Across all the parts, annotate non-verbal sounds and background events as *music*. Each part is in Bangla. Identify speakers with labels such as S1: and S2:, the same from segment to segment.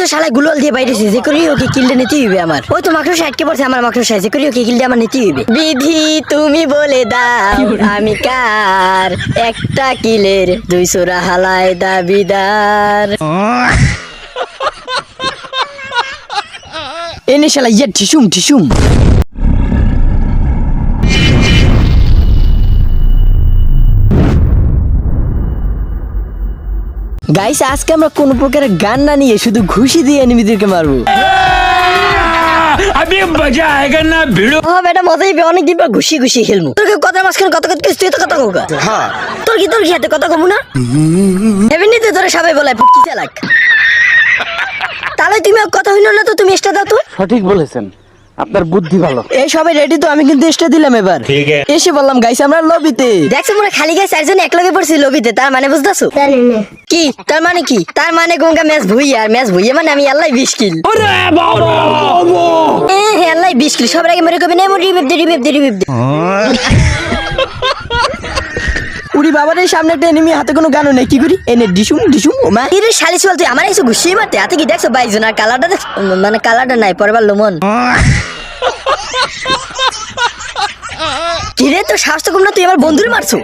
S1: তো শালা গুলল দিয়ে বাইরেছে যে করি ওকে কিলটা নিতে হইবে আমার। ওই তো মাকড়সা আটকে পড়ছে আমার মাকড়সা যে করি ওকে কিলটা আমার নিতে হইবে বিধি তুমি বলে দাও আমি কার? একটা কিলের দুইশো হালায় দাবিদার। এনে শালা ইয়ে ঠিসুম ঠিসুম গাইস আজকে আমরা কোন প্রকারের গান না নিয়ে শুধু ঘুষি দিয়ে এনিমিদেরকে মারবো। অনেক দিন তোর কথা মাঝখানে কথা
S2: হ্যাঁ।
S1: তোর কি তোর কথা না? বলে তাহলে তুমি কথা না তো তুমি দাও তো।
S3: সঠিক বলেছেন। আপনার বুদ্ধি ভালো।
S1: এই সবাই রেডি তো আমি কিন্তু এসে দিলাম এবার।
S4: ঠিক আছে।
S1: এসে বললাম গাইস আমরা লবিতে। দেখছ মনে খালি গেছে একজন এক লগে পড়ছি লবিতে তার মানে বুঝতেছো? কি? তার মানে কি? তার মানে গঙ্গা ম্যাচ ভুই আর ম্যাচ ভুইয়ে মানে আমি আল্লাহ বিশ কিল আল্লাহ বিশ কিল সবার আগে মরে কবে না রিভিভ দে রিভিভ দে রিভিভ দে উড়ি বাবার এই সামনে একটা এনিমি হাতে কোনো গানও নেই। কি করি? এনে ডিসুম ডিসুম ওমা এর শালিশ বলতে আমার এসে ঘুষিয়ে মারতে? হাতে কি দেখছ বাইজন আর কালারটা দেখ মানে কালারটা নাই পরবার লোমন। কিরে তোর সাহস তো না তুই আমার বন্ধুর মারছো?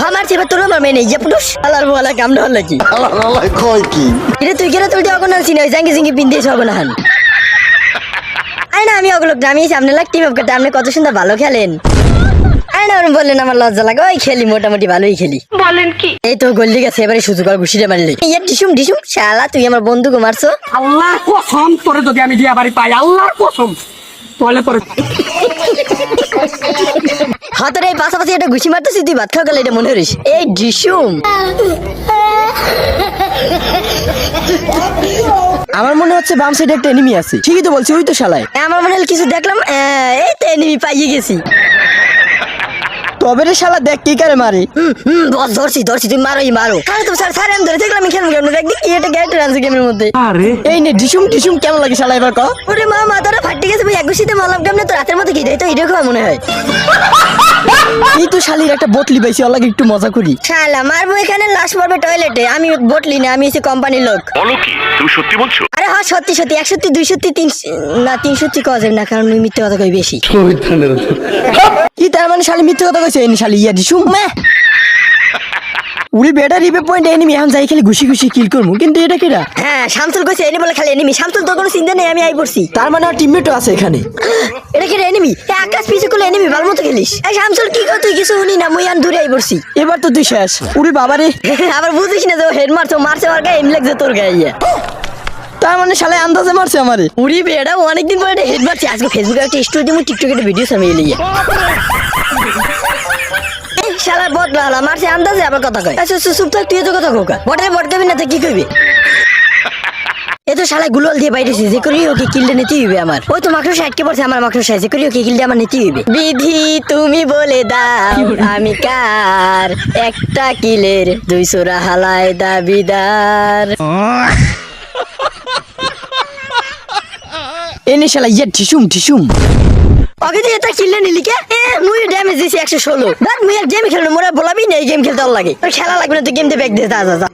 S1: হ্যাঁ মারছি এবার তোর মারবে নেই যে পুরুষ। আলার বলা কামড় হল কি
S2: আল্লাহ আল্লাহ কয় কি?
S1: কিরে তুই কিরে তুলতে অগন চিনি? ওই জাঙ্গি জিঙ্গি পিন দিয়েছ হবে না হান। *laughs* আরে না আমি ওগুলো আমি সামনে লাগ টিম আপনি কত সুন্দর ভালো খেলেন। আরে না বললেন আমার লজ্জা লাগে। ওই খেলি মোটামুটি ভালোই খেলি। বলেন কি? এই তো গল্লি গেছে এবারে সুযোগ আর ঘুষিটা মারলি। ইয়ে ডিসুম ডিসুম শালা তুই আমার বন্ধুকে মারছো।
S5: আল্লাহর কসম তোরে যদি আমি দিয়া বাড়ি পাই আল্লাহর কসম। তাহলে তোরে
S1: হাতের এই পাশাপাশি এটা ঘুষি মারতেছি তুই ভাত খাওয়া গেলে এটা মনে করিস। এই ডিসুম। আমার মনে হচ্ছে বাম সাইডে একটা এনিমি আছে। ঠিকই তো বলছি ওই তো শালায়। আমার মনে হলো কিছু দেখলাম এই তো এনিমি পাইয়ে গেছি। তবে রে শালা দেখ কি করে মারি বস ধরছি ধরছি তুমি মারোই মারো আরে তুমি স্যার স্যার আমি ধরে দেখলাম আমি খেলব কেমন দেখ কি এটা ক্যারেক্টার আছে গেমের মধ্যে
S5: আরে
S1: এই নে ডিসুম ডিসুম কেমন লাগে শালা এবার ক ওরে মা মাথাটা ফাটি গেছে ভাই একুশিতে মারলাম কেমনে তো রাতের মধ্যে কি দেয় তো এরকম খাওয়া মনে হয় এই তো শালির একটা বোতলি পাইছি ওর একটু মজা করি। শালা মারবো এখানে লাশ মারবে টয়লেটে আমি বটলি না আমি এসে কোম্পানির লোক।
S6: বলো কি তুমি সত্যি বলছো?
S1: আরে হ্যাঁ সত্যি সত্যি। এক সত্যি দুই সত্যি তিন না তিন সত্যি কওয়া যাবে না কারণ মিথ্যে কথা কই বেশি। কি তার মানে শালি মিথ্যে কথা কইছে? এনি শালি ইয়া দিছু মে উড়ি বেটা রিপে পয়েন্ট এনিমি এখন যাই খালি ঘুষি ঘুষি কিল করমু কিন্তু এটা কিরা হ্যাঁ শামসুল কইছে এনি বলে খালি এনিমি শামসুল তো কোনো চিন্তা নেই আমি আই পড়ছি। তার মানে আর টিমমেটও আছে এখানে। *gasps* এটা কি এনিমি আকাশ পিছু করলে এনিমি ভালো মতো খেলিস। এই শামসুল কি কর তুই? কিছু শুনি না মুই আন দূরে আই পড়ছি। *laughs* এবার তো তুই শেষ। উড়ি বাবারে *laughs* আবার বুঝিস না যে হেড মারছো মারছে আমার গায়ে এমনি লাগছে তোর গায়ে। *gasps* তার মানে শালা আন্দাজে মারছে আমারে। উড়ি বেড়া অনেকদিন পরে হেড মারছে। আজকে ফেসবুকে একটা স্টোরি দিমু টিকটকে একটা ভিডিও সামিয়ে লিয়ে *laughs* এই শালা বট লালা মারছে আন্দাজে আবার কথা কয়। আচ্ছা চুপ থাক তুই তো কথা কোকা বটে বট কবি না তো কি কইবি? এ তো শালা গুলল দিয়ে বাইরেছে যে করি ওকে কিলটা নিতে হইবে আমার। ওই তো আটকে পড়ছে আমার মাকড়সা যে করি ওকে কিলটা আমার নিতে হইবে। বিধি তুমি বলে দাও আমি কার? একটা কিলের দুইশো হালায় দাবিদার। এনে শালা ইয়া ঠিসুম ঠিসুম ওকে দিয়ে এটা কিনলে নিলি কে? এ মুই ড্যামেজ দিছি একশো ষোলো। দেখ মুই আর গেম মোরা বলাবি না এই গেম খেলতে লাগে। খেলা লাগবে না তুই গেম দিয়ে ব্যাগ দিয়ে যা যা যা।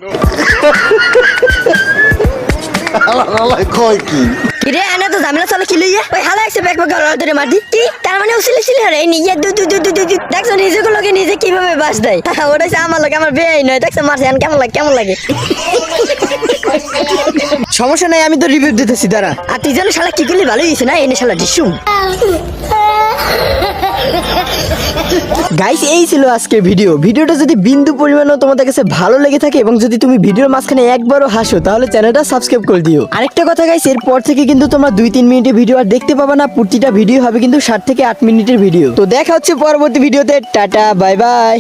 S2: আল্লাহ আল্লাহ কয় কি?
S1: কিরে এনে তো ঝামেলা চলে কি লইয়া ওই হালা একশো ব্যাগ ব্যাগ ধরে ধরে মারদি কি? তার মানে উসিলে ছিল রে নিয়ে দু দু দু দু দু দু। দেখছ নিজেকে লোকে নিজে কীভাবে বাস দেয়। ওটা আমার লোক আমার বেয়াই নয়। দেখছ মারছে কেমন লাগে কেমন লাগে। সমস্যা নাই আমি তো রিভিউ দিতেছি দাঁড়া। আর তুই যেন শালা কি করলি? ভালোই হয়েছে না? এনে শালা ডিসুম। *laughs* গাইস এই ছিল আজকের ভিডিও ভিডিওটা যদি বিন্দু পরিমাণও তোমাদের কাছে ভালো লেগে থাকে এবং যদি তুমি ভিডিওর মাঝখানে একবারও হাসো, তাহলে চ্যানেলটা সাবস্ক্রাইব করে দিও। আরেকটা কথা গাইস এরপর থেকে কিন্তু তোমরা দুই তিন মিনিটের ভিডিও আর দেখতে পাবা না। প্রতিটা ভিডিও হবে কিন্তু ষাট থেকে আট মিনিটের ভিডিও তো দেখা হচ্ছে পরবর্তী ভিডিওতে টাটা বাই বাই